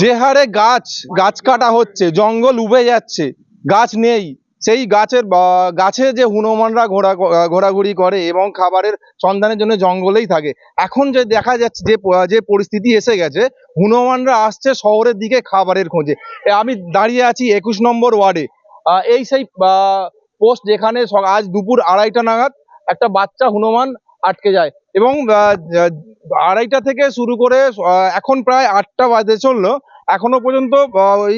যে হারে গাছ গাছ কাটা হচ্ছে, জঙ্গল উবে যাচ্ছে, গাছ নেই। সেই গাছের গাছে যে হনুমানরা ঘোরা, ঘোরাঘুরি করে এবং খাবারের সন্ধানের জন্য জঙ্গলেই থাকে। এখন যে দেখা যাচ্ছে যে যে পরিস্থিতি এসে গেছে, হনুমানরা আসছে শহরের দিকে খাবারের খোঁজে। আমি দাঁড়িয়ে আছি একুশ নম্বর ওয়ার্ডে। এই সেই পোস্ট যেখানে আজ দুপুর আড়াইটা নাগাদ একটা বাচ্চা হনুমান আটকে যায়। এবং আড়াইটা থেকে শুরু করে এখন প্রায় আটটা বাজে চলল। এখনও পর্যন্ত ওই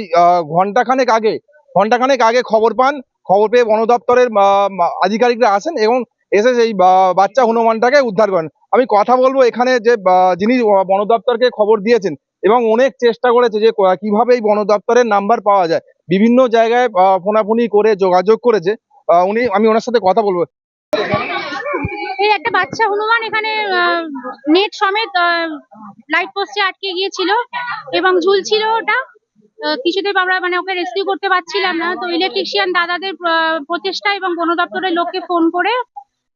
ঘন্টাখানেক আগে ঘন্টাখানেক আগে খবর পান, খবর পেয়ে বন দপ্তরের আধিকারিকরা আসেন এবং এসে সেই বাচ্চা হনুমানটাকে উদ্ধার করেন। আমি কথা বলব এখানে যে যিনি বন দপ্তরকে খবর দিয়েছেন এবং অনেক চেষ্টা করেছে যে কীভাবে এই বন দপ্তরের নাম্বার পাওয়া যায়। বিভিন্ন জায়গায় ফোনাফোনি করে যোগাযোগ করেছে। উনি, আমি ওনার সাথে কথা বলব। একটা বাচ্চা হনুমান এখানে নেট সমেত লাইট পোস্টে আটকে গিয়েছিল এবং ঝুলছিল ওটা। আহ, কিছুতেই আমরা মানে ওকে রেস্কিউ করতে পারছিলাম না। তো ইলেকট্রিশিয়ান দাদাদের প্রচেষ্টা এবং বন দপ্তরের লোককে ফোন করে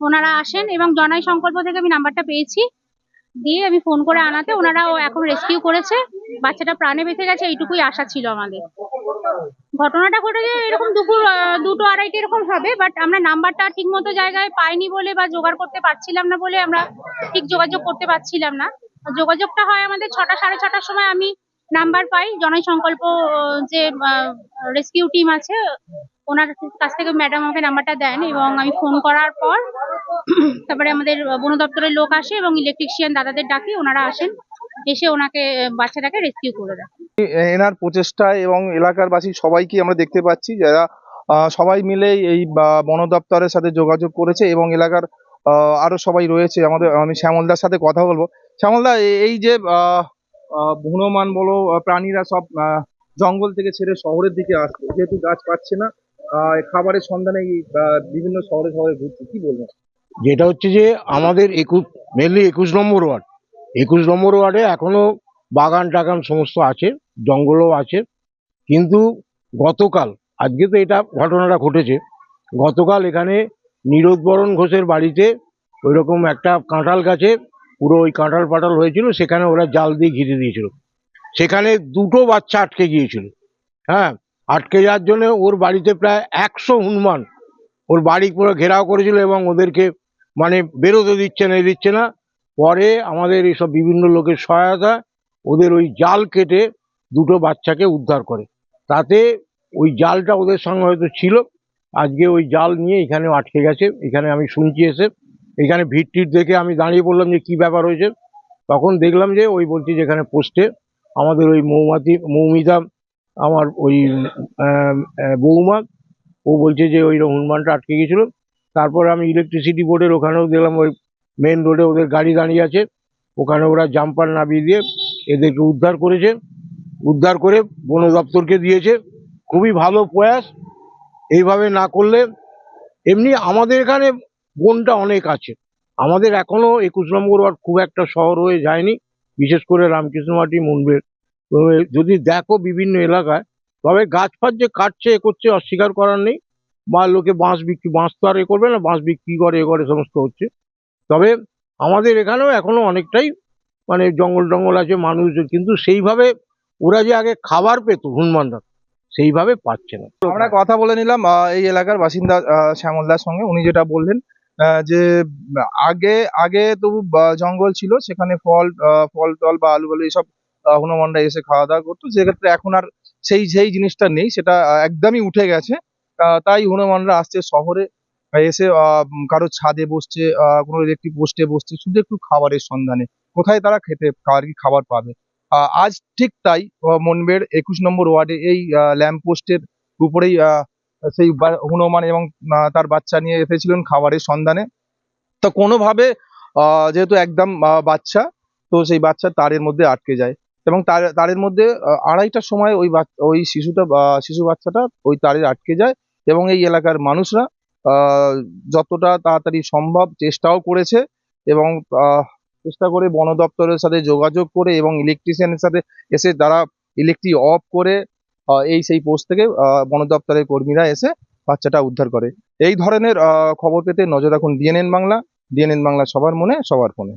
ওনারা আসেন এবং জনাই সংকল্প থেকে আমি নাম্বারটা পেয়েছি। দিয়ে আমি ফোন করে আনাতে ওনারাও এখন রেস্কিউ করেছে। বাচ্চাটা প্রাণে বেঁচে গেছে এইটুকুই আশা ছিল আমাদের। ঘটনাটা ঘটেছে এরকম দুপুর দুটো আড়াইটে এরকম হবে বাট আমরা নাম্বারটা ঠিক মতো জায়গায় পাইনি বলে বা জোগাড় করতে পারছিলাম না বলে আমরা ঠিক যোগাযোগ করতে পারছিলাম না। যোগাযোগটা হয় আমাদের ছটা, সাড়ে ছটার সময় আমি নাম্বার পাই জনই সংকল্প যে রেস্কিউ টিম আছে, ওনার কাছ থেকে ম্যাডাম আমাকে নাম্বারটা দেন এবং আমি ফোন করার পর তারপরে আমাদের বন দপ্তরের লোক আসে এবং ইলেকট্রিশিয়ান দাদাদের ডাকি, ওনারা আসেন, এসে ওনাকে, বাচ্চাটাকে রেস্কিউ করে দেয়। এনার প্রচেষ্টায় এবং এলাকার বাসী সবাইকে আমরা দেখতে পাচ্ছি যারা সবাই মিলে এই বন দপ্তরের সাথে যোগাযোগ করেছে এবং এলাকার আহ, আরও সবাই রয়েছে। আমাদের আমি শ্যামলদার সাথে কথা বলব। শ্যামলদা এই যে হনুমান বলো প্রাণীরা সব জঙ্গল থেকে ছেড়ে শহরের দিকে আসছে। যেহেতু গাছ পাচ্ছে না খাবারের সন্ধানে বিভিন্ন শহরে শহরে ঘুরছে। কি বলবেন যেটা হচ্ছে যে আমাদের একুশ মেনলি একুশ নম্বর ওয়ার্ড। একুশ নম্বর ওয়ার্ডে এখনও বাগান টাগান সমস্ত আছে। জঙ্গলও আছে। কিন্তু গতকাল, আজকে তো এটা ঘটনাটা ঘটেছে, গতকাল এখানে নীরোদবরণ ঘোষের বাড়িতে ওই রকম একটা কাঁঠাল গাছে পুরো ওই কাঁঠাল পাটাল হয়েছিল, সেখানে ওরা জাল দিয়ে ঘিরে দিয়েছিল। সেখানে দুটো বাচ্চা আটকে গিয়েছিল। হ্যাঁ আটকে যাওয়ার জন্য ওর বাড়িতে প্রায় একশো হনুমান, ওর বাড়ি পুরো ঘেরাও করেছিল এবং ওদেরকে মানে বেরোতে দিচ্ছে না দিচ্ছে না। পরে আমাদের এইসব বিভিন্ন লোকের সহায়তা, ওদের ওই জাল কেটে দুটো বাচ্চাকে উদ্ধার করে। তাতে ওই জালটা ওদের সঙ্গে হয়তো ছিল। আজকে ওই জাল নিয়ে এখানে আটকে গেছে। এখানে আমি শুনছি এসে। এখানে ভিড় দেখে আমি দাঁড়িয়ে বললাম যে কি ব্যাপার হয়েছে। তখন দেখলাম যে ওই বলছি যেখানে পোস্টে আমাদের ওই মৌমাতি, মৌমিতা, আমার ওই বৌমা, ও বলছে যে ওই হনুমানটা আটকে গেছিল। তারপর আমি ইলেকট্রিসিটি বোর্ডের ওখানেও দেখলাম ওই মেন রোডে ওদের গাড়ি দাঁড়িয়ে আছে। ওখানে ওরা জাম্পার নামিয়ে দিয়ে এদেরকে উদ্ধার করেছে। উদ্ধার করে বন দপ্তরকে দিয়েছে। খুবই ভালো প্রয়াস। এইভাবে না করলে এমনি আমাদের এখানে বনটা অনেক আছে। আমাদের এখনও একুশ নম্বর ওয়ার্ড খুব একটা শহর হয়ে যায়নি। বিশেষ করে রামকৃষ্ণমাটি মুন্ডের যদি দেখো বিভিন্ন এলাকায়, তবে গাছ ফাছ যে কাটছে, এ করছে, অস্বীকার করার নেই। বা লোকে বাঁশ বিক্রি, বাঁশ তো আর এ করবে না, বাঁশ বিক্রি করে, এ করে, সমস্ত হচ্ছে। তবে আমাদের এখানেও এখনও অনেকটাই মানে জঙ্গল টঙ্গল আছে মানুষজন। কিন্তু সেইভাবে ওরা যে আগে খাবার পেত হনুমানরা সেইভাবে পাচ্ছে না। আমরা কথা বলে নিলাম এই এলাকার বাসিন্দা শ্যামলদার সঙ্গে। উনি যেটা বললেন যে, আগে আগে তবু জঙ্গল ছিল, সেখানে ফল ফল টল বা আলু বালু এইসব হনুমানরা এসে খাওয়া দাওয়া করতো। সেক্ষেত্রে এখন আর সেই সেই জিনিসটা নেই, সেটা একদমই উঠে গেছে। তাই হনুমানরা আসছে শহরে, এসে কারও ছাদে বসছে কোনো ইলেকট্রিক পোস্টে বসছে, শুধু একটু খাবারের সন্ধানে। কোথায় তারা খেতে আর কি খাবার পাবে? আজ ঠিক তাই মনবের একুশ নম্বর ওয়ার্ডে এই ল্যাম্প পোস্টের উপরেই সেই হনুমান এবং তার বাচ্চা নিয়ে এসেছিলেন খাবারের সন্ধানে। তো কোনোভাবে যেহেতু একদম বাচ্চা, তো সেই বাচ্চা তারের মধ্যে আটকে যায়। এবং তার, তারের মধ্যে আড়াইটার সময় ওই ওই শিশুটা শিশু বাচ্চাটা ওই তারে আটকে যায় এবং এই এলাকার মানুষরা যতটা তাড়াতাড়ি সম্ভব চেষ্টাও করেছে এবং চেষ্টা করে বন দপ্তরের সাথে যোগাযোগ করে এবং ইলেকট্রিশিয়ানের সাথে এসে তারা ইলেকট্রিক অফ করে এই সেই পোস্ট থেকে বন দপ্তরের কর্মীরা এসে বাচ্চাটা উদ্ধার করে। এই ধরনের খবর পেতে নজর রাখুন ডিএনএন বাংলা। ডিএনএন বাংলা সবার মনে, সবার ফোনে।